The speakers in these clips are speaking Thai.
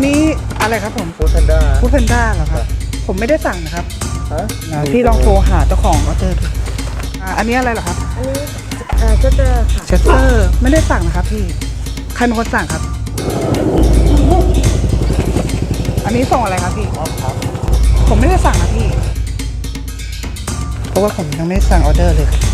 นนี้อะไรครับผมฟู้ดแพนด้าฟู้ดแพนด้าเหรอครับ ผมไม่ได้สั่งนะครับฮะอ่าพี่ลองโทรหาเจ้าของก็เจอดูอ่าอันนี้อะไรเหรอครับอันนี้เอ่อเจเจอค่ะเชสเตอร์ไม่ได้สั่งนะครับพี่ ใครเป็นคนสั่งครับ อันนี้ส่งอะไรครับพี่อ๋อครับผมไม่ได้สั่งนะพี่ เพราะว่าผมยังไม่ได้สั่งออเดอร์เลยครับ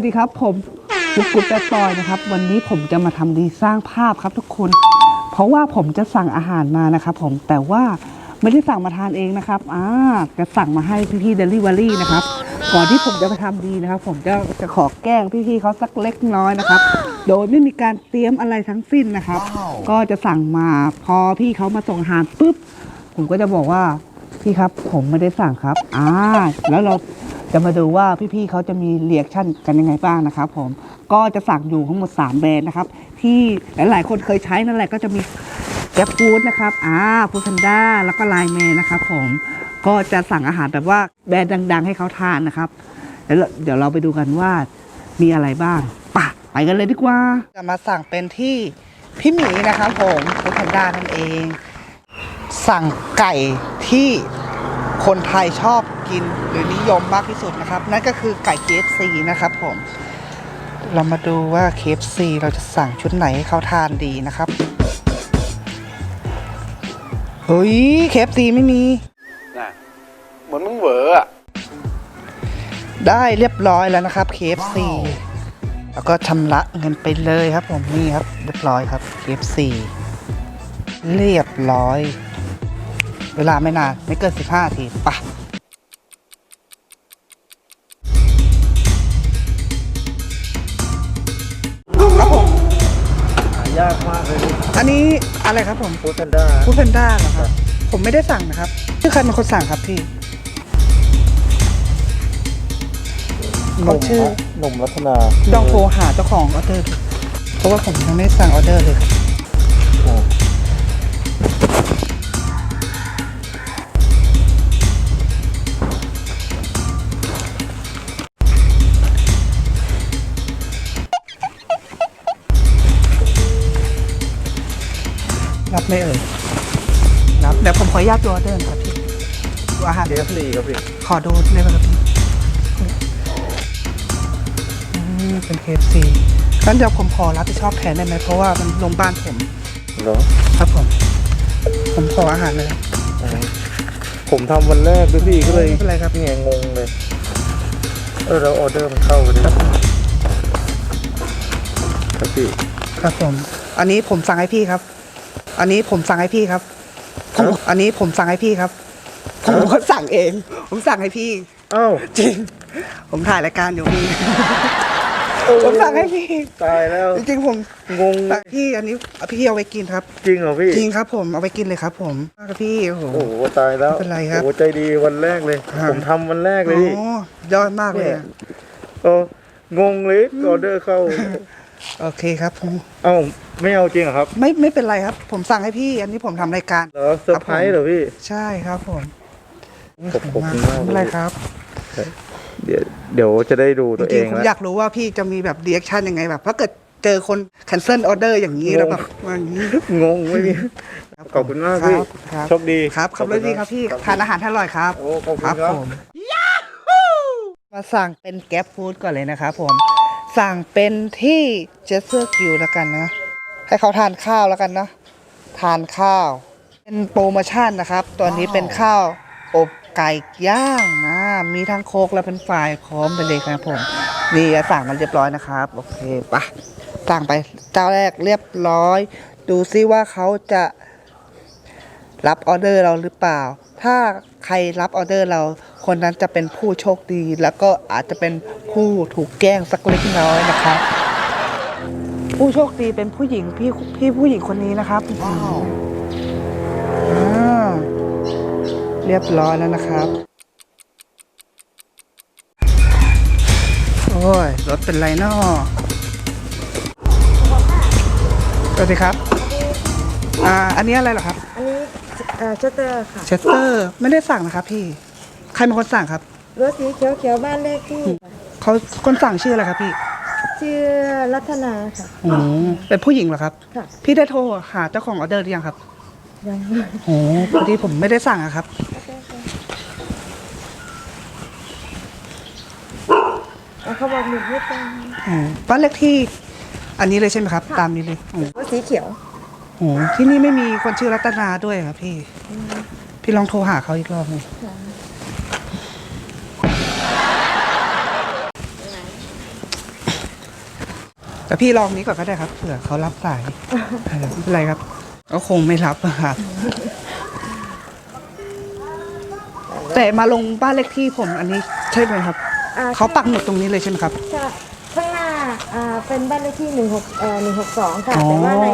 วัสดีครับผมกุ๊กกุ๊กแบดบอยนะครับ วันนี้ผมจะมาทำดีสร้างภาพครับทุกคน เพราะว่าผมจะสั่งอาหารมานะครับผมแต่ว่าไม่ได้สั่งมาทานเองนะครับอ่าจะสั่งมาให้พี่ๆเดลิเวอรี่นะครับ ก่อนที่ผมจะไปทำดีนะครับ ผมจะจะขอแกล้งพี่ๆเขาสักเล็กน้อยนะครับ โดยไม่มีการเตรียมอะไรทั้งสิ้นนะครับ ก็จะสั่งมาพอพี่เขามาส่งอาหารปุ๊บผมก็จะบอกว่าพี่ครับผมไม่ได้สั่งครับอ่าแล้วเรา จะมาดูว่าพี่ๆเขาจะมีเรียกชั่นกันยังไงบ้างนะครับผมก็จะสั่งอยู่ทั้งหมด 3 แบรนด์นะครับ ที่หลายๆ คนเคยใช้นั่นแหละก็จะมีแก p ฟู้ดนะครับอ่าฟูด p ันด้าแล้วก็ไลน์แมนนะครับผมก็จะสั่งอาหารแบบว่าแบรนด์ดัง ๆ ให้เขาทานนะครับแล้วเดี๋ยวเราไปดูกันว่ามีอะไรบ้างป่ะไปกันเลยดีกว่าจะมาสั่งเป็นที่พี่หมีนะครับผมฟูด p ันด้านั่นเอง สั่งไก่ที่ คนไทยชอบกินหรือนิยมมากที่สุดนะครับ นั่นก็คือไก่ KFC นะครับผม เรามาดูว่า KFC เราจะสั่งชุดไหนให้เขาทานดีนะครับเฮ้ย KFC ไม่มีน่ะเหมือนมึงเหวออะได้เรียบร้อยแล้วนะครับ KFC แล้วก็ชำระเงินไปเลยครับผมนี่ครับ เรียบร้อยครับ KFC เรียบร้อย เวลาไม่นานไม่เกิน 15นาทีไปะครับผมหายากมากเลยอันนี้อะไรครับผมฟู้ดแพนด้าฟู้ดแพนด้าเหรอครับ ผมไม่ได้สั่งนะครับชื่อใครเป็นคนสั่งครับพี่หเขานุ่มชื่อฮะหนุ่มลักษณะลองโทรหาเจ้าของออเดอร์ดูเพราะว่าผมยังไม่ได้สั่งออเดอร์เลยครับโอ้รับ ออนุญาตดูออเดอร์หนะครับพี่ดูอาหารเคเดี๋ยวฟซีครับพี่ขอดูได้ไหมครับพี่อืมเป็น KFC งั้นเดี๋ยวผมขอรับผิดชอบแทนได้ไหมเพราะว่ามันลงบ้านผมเหรอครับผม ผมขออาหารเลยครับอ่าผมทำวันแรกด้วยพี่ก็เลยไม่เป็นไรครับ นี่ไงงงเลย เออแล้วออเดอร์มันเข้าไปได้ครับพี่ ครับผม อันนี้ผมสั่งให้พี่ครับ อันนี้ผมสั่งให้พี่ครับ ผมอันนี้ผมสั่งให้พี่ครับ ผมเป็นคนสั่งเอง ผมสั่งให้พี่ อ้าวจริง ผมถ่ายรายการอยู่พี่ ผมสั่งให้พี่ ตายแล้ว จริงๆผมงง สั่งพี่อันนี้พี่เอาไว้กินครับ จริงเหรอพี่ จริงครับ ผมเอาไปกินเลยครับ ผมครับพี่โอ้โห โอ้โหตายแล้วไม่เป็นไรครับโอ้โหใจดีวันแรกเลย ครับ ผมทำวันแรกเลยพี่ โอ้ยอดมากเลยอะ เอองงเลยออเดอร์เข้า โอเคครับผมเอ้าไม่เอาจริงเหรอครับไม่ไม่เป็นไรครับ ผมสั่งให้พี่ อันนี้ผมทำรายการ เหรอเซอร์ไพรส์เหรอพี่ ใช่ครับผมขอบคุณมาก ไม่เป็นไรครับ เดี๋ยวเดี๋ยวจะได้ดูจตัวเอริงงๆผมแล้วอยากรู้ว่าพี่จะมีแบบเรีแอคชั่นยังไงแบบถ้าเกิดเจอคน cancel order อย่างนี้แล้วแบบว่าอย่างนี้งงไม่มี ขอบคุณมากพี่ครับโชคดีครับขับรถดีครับพี่ทานอาหารให้อร่อยครับ โอ้ขอบคุณครับ ผมมาสั่งเป็นแก๊ปฟู้ดก่อนเลยนะครับผม สั่งเป็นที่เจสเซอร์กิวแล้วกันนะ ให้เขาทานข้าวแล้วกันนะ ทานข้าว เป็นโปรโมชั่นนะครับตัวนี้เป็นข้าวอบไก่ย่างนะ มีทั้งโคกและเป็นฝ่ายพร้อมไปเลยครับผม นี่สั่งกันเรียบร้อยนะครับ โอเคปะสั่งไปเจ้าแรกเรียบร้อย ดูซิว่าเขาจะรับออเดอร์เราหรือเปล่า ถ้าใครรับออเดอร์เรา คนนั้นจะเป็นผู้โชคดี แล้วก็อาจจะเป็นผู้ถูกแกล้งสักเล็กน้อยนะครับผู้โชคดีเป็นผู้หญิงพี่พี่ผู้หญิงคนนี้นะครับว้าวเรียบร้อยแล้วนะครับ โอ้ยรถเป็นไรนอสวัสดีครับ อ่า อันนี้อะไรเหรอครับ อันนี้เอ่อชัตเตอร์ค่ะ เชสเตอร์ ไม่ได้สั่งนะครับพี่ ใครเป็นคนสั่งครับ รถสีเขียวเขียวๆบ้านเลขที่ เขาคนสั่งชื่ออะไรครับพี่ชื่อรัตนาค่ะอืมเป็นผู้หญิงเหรอครับ ค่ะ พี่ได้โทรหาเจ้าของออเดอร์หรือยังครับยังโอ้พอดีผมไม่ได้สั่งอะครับแล้วเขาบอกหนึ่งไม่ต้องอืมบ้านเลขที่ อันนี้เลยใช่ไหมครับ ตามนี้เลยโอ้รถสีเขียวโหที่นี่ไม่มีคนชื่อรัตนาด้วยครับพี่ พี่ลองโทรหาเขาอีกรอบหนึง แต่พี่ลองนี้ก่อนก็ได้ครับเผื่อเขารับสายเออไม่เป็นไรครับก็คงไม่รับอะครับ แต่มาลงบ้านเลขที่ผมอันนี้ใช่ไหมครับ อ่เขาปักหมุดตรงนี้เลยใช่ไหมครับ ใช่ข้างหน้าอ่าเป็นบ้านเลขที่หนึ่งหกเอ่อหนึ่งหกสองค่ะ อ๋อ แต่ว่าใน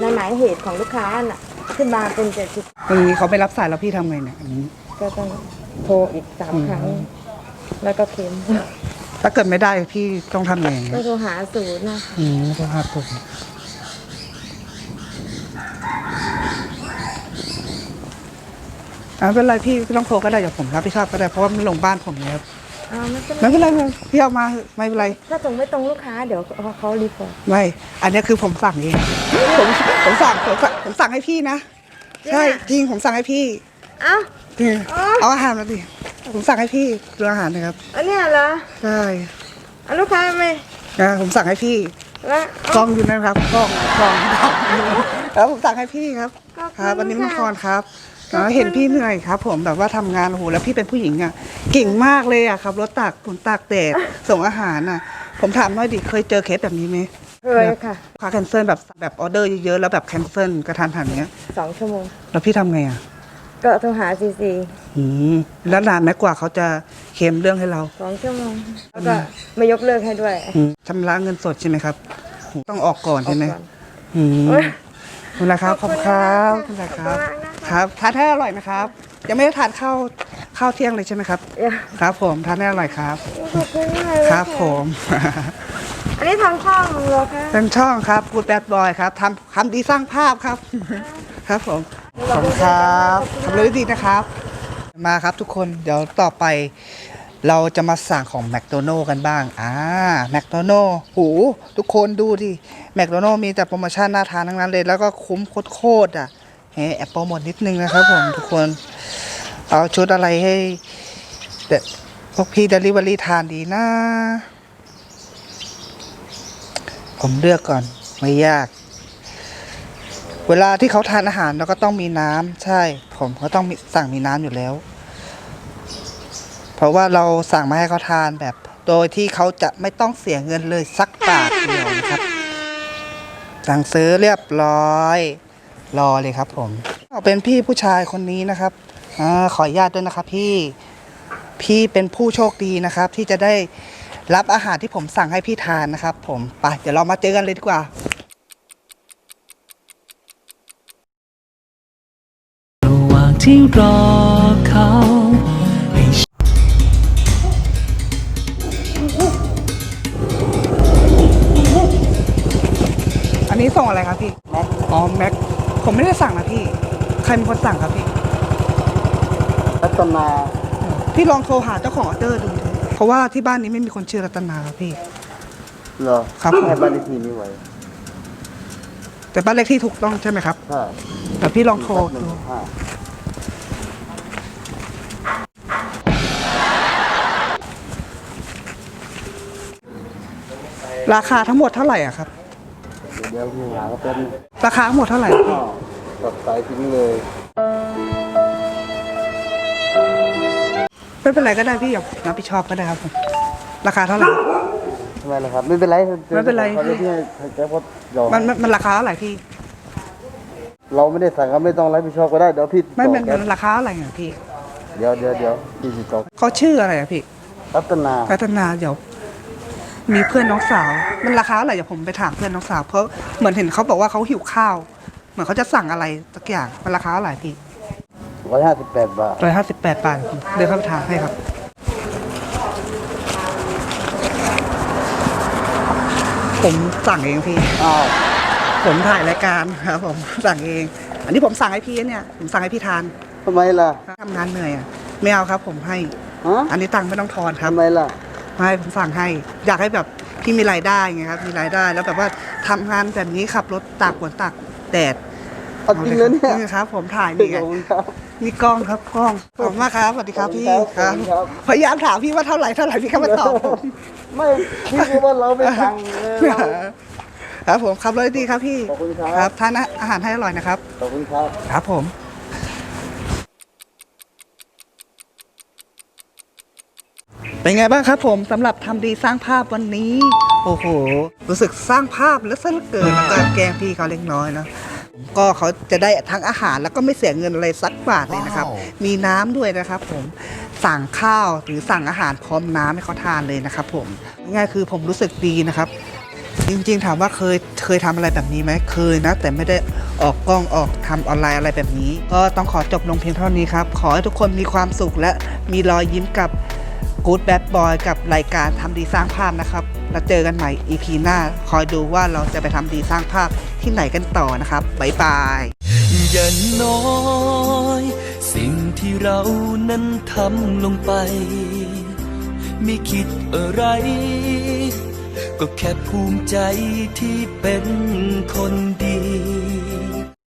ในหมายเหตุของลูกค้าน่ะ ขึ้นมาเป็นเจ็ดสิบตรงนี้เขาไม่รับสายแล้วพี่ทำไงเนี่ยอันนี้ ก็ต้องโทรอีกสามครั้ง แล้วก็เข็ม ถ้าเกิดไม่ได้พี่ต้องทำไงต้องโทรหาศูนย์นะคะอืมก็ครับผมอ่าไม่เป็นไรพี่ไม่ต้องโทรก็ได้เดี๋ยวผมรับผิดชอบก็ได้เพราะว่ามันลงบ้านผมแล้วอ่าไม่เป็นไรไม่เป็นไรไม่เป็นไรพี่เอามาเถอะไม่เป็นไร ถ้าส่งไม่ตรงลูกค้าเดี๋ยวเขาเขารีพอร์ตไม่ อันนี้คือผมสั่งเองผมผมสั่งผมสั่งผมสั่งให้พี่นะ ใช่จริงผมสั่งให้พี่ เอ้า จริงอ๋อเอาอาหารมาดิ ผมสั่งให้พี่เรื่องอาหารนะครับอันเนี้ยเหรอใช่อะลูกค้าไหมนะผมสั่งให้พี่แล้วกล้องอยู่นะครับกล้องกล้องแล้วผมสั่งให้พี่ครับขอบณครับวันนี้มังะครครับขอบคุณอ๋อเห็นพี่เหนื่อยครับ ผมแบบว่าทำงานโอ้โหแล้วพี่เป็นผู้หญิงอะเก่งมากเลยอะครับรถตักผมตากแดดส่งอาหารอะ ผมถามหน่อยดิเคยเจอเคสแบบนี้ไหมเคยค่ะพาแคนเซิลแบบแบบออเดอร์เยอะๆแล้วแบบแคนเซิลกระทันหันเนี้ยสองชั่วโมง แล้วพี่ทำไงอะ ก็โทรหาซีซีอืมแล้วนานไหมกว่าเขาจะเคลมเรื่องให้เราสองชั่วโมงแล้วก็ไม่ยกเลิกให้ด้วยอืมชำระเงินสดใช่ไหมครับ ต้องออกก่อนใช่ไหมออกก่อนอืมโอ๊ยขอบคุณนะครับขอบคุณครับขอบคุณขอบคคุรับณมากนะคะครับทานให้อร่อยนะครับ ยังไม่ได้ทานข้าวข้าวเที่ยงเลยใช่ไหมครับเดี๋ยวครับ ผมทานให้อร่อยครับขอบคุณมากเลยครับะผมอันนี้ทำช่องเหรอคะเป็นช่องครับกูดแบดบอยครับทำทำดีสร้างภาพครับ ครับผม ขอบคุณครับทำเลยดีนะครับ มาครับทุกคนเดี๋ยวต่อไป เราจะมาสั่งของแมคโดนัลกันบ้าง อ่าแมคโดนัลหูทุกคนดูดิแมคโดนัลมีแต่โปรโมชั่นน่าทานทั้งนั้นเลย แล้วก็คุ้มโคตรอะเฮ้แอปโปรโมทนิดนึงนะครับผมทุกคน เอาชุดอะไรให้เด็กพวกพี่เดลิเวอรี่ทานดีนะ ผมเลือกก่อน ไม่ยาก เวลาที่เขาทานอาหารเราก็ต้องมีน้ำใช่ ผมก็ต้องสั่งมีน้ำอยู่แล้ว เพราะว่าเราสั่งมาให้เขาทานแบบ โดยที่เขาจะไม่ต้องเสียเงินเลยสักบาทเดียวนะครับ สั่งซื้อเรียบร้อย รอเลยครับผมเป็นพี่ผู้ชายคนนี้นะครับอขออนุญาตด้วยนะครับพี่พี่เป็นผู้โชคดีนะครับ ที่จะได้รับอาหารที่ผมสั่งให้พี่ทานนะครับ ผมไปเดี๋ยวเรามาเจอกันเลยดีกว่า ที่รอเขาให้อันนี้ส่งอะไรครับพี่ อ๋อแม็ก ผมไม่ได้สั่งนะพี่ ใครเป็นคนสั่งครับพี่ รัตนาพี่ลองโทรหาเจ้าของออเดอร์ดูดิเพราะว่าที่บ้านนี้ไม่มีคนชื่อรัตนาครับพี่ เหรอครับผมให้บ้านเลขที่นี้ไว้แต่บ้านเลขที่ถูกต้องใช่ไหมครับ ใช่แต่พี่ลองโทรหนึ่งดูหกห้า ราคาทั้งหมดเท่าไหร่อะครับ เดี๋ยวพี่หาก็เป็นราคาทั้งหมดเท่าไหร่อะพี่ก็ตัดสายทิ้งเลย ไม่เป็นไรก็ได้พี่อย่ารับผิดชอบก็ได้ครับผมราคาเท่าไหร่ ทำไมล่ะครับ ไม่เป็นไรไม่เป็นไร เขาจะที่ให้แค่พอเรามันมันมันราคาเท่าไหร่พี่ เราไม่ได้สั่งก็ไม่ต้องรับผิดชอบก็ได้เดี๋ยวพี่ไม่ต่อเป็นแก๊สราคาเท่าไหร่อะพี่เดี๋ยวเดี๋ยวเดี๋ยวพี่ติดต่อเขาชื่ออะไรอะพี่รัตนารัตนาเดี๋ยว มีเพื่อนน้องสาว มันราคาเท่าไหร่เดี๋ยวผมไปถามเพื่อนน้องสาวเพราะเหมือนเห็นเขาบอกว่าเขาหิวข้าว เหมือนเขาจะสั่งอะไรสักอย่างมันราคาเท่าไหร่พี่ร้อยห้าสิบแปดบาทร้อยห้าสิบแปดบาทเดินเข้าไปถามให้ครับผมสั่งเองพี่อ้าวผมถ่ายรายการครับผมสั่งเอง อันนี้ผมสั่งให้พี่เนี่ยผมสั่งให้พี่ทานทำไมล่ะทำงานเหนื่อยอะไม่เอาครับ ผมให้ฮะอันนี้ตังค์ไม่ต้องทอนครับทำไมล่ะ ไม่ผมสั่งให้ อยากให้แบบพี่มีรายได้ไงครับมีรายได้ แล้วแบบว่าทำงานแบบนี้ขับรถตากฝนตากแดดเอาจริงแล้วเนี่ยนี่ครับ ผมถ่ายนี่ไงขอบคุณครับ นี่กล้องครับกล้องขอบคุณมากครับสวัสดีครับพี่ขอบคุณครับขอบคุณครับพยายามถามพี่ว่าเท่าไหร่เท่าไหร่พี่ก็มาตอบผม ไม่พี่คิดว่าเราไปสั่งเออเรา ครับผมขับรถดีครับพี่ขอบคุณครับครับ ทานอาหารให้อร่อยนะครับ ขอบคุณครับ ครับผม เป็นไงบ้างครับผมสำหรับทำดีสร้างภาพวันนี้ โอ้โห รู้สึกสร้างภาพแล้วซะเหลือเกินแล้วก็แกล้งพี่เขาเล็กน้อยนะก็เขาจะได้ทั้งอาหารแล้วก็ไม่เสียเงินอะไรสักบาทเลยนะครับ มีน้ำด้วยนะครับผมสั่งข้าวหรือสั่งอาหารพร้อมน้ำให้เขาทานเลยนะครับผมง่ายๆคือผมรู้สึกดีนะครับ จริงๆถามว่าเคยเคยทำอะไรแบบนี้ไหมเคยนะ แต่ไม่ได้ออกกล้องออกทำออนไลน์อะไรแบบนี้ ก็ต้องขอจบลงเพียงเท่านี้ครับ ขอให้ทุกคนมีความสุขและมีรอยยิ้มกับ Good Bad Boy กับรายการทำดีสร้างภาพนะครับ แล้วเจอกันใหม่ EP หน้า คอยดูว่าเราจะไปทำดีสร้างภาพที่ไหนกันต่อนะครับ บ๊ายบายอย่าน้อย สิ่งที่เรานั้นทำลงไป ไม่คิดอะไร ก็แค่ภูมิใจที่เป็นคนดี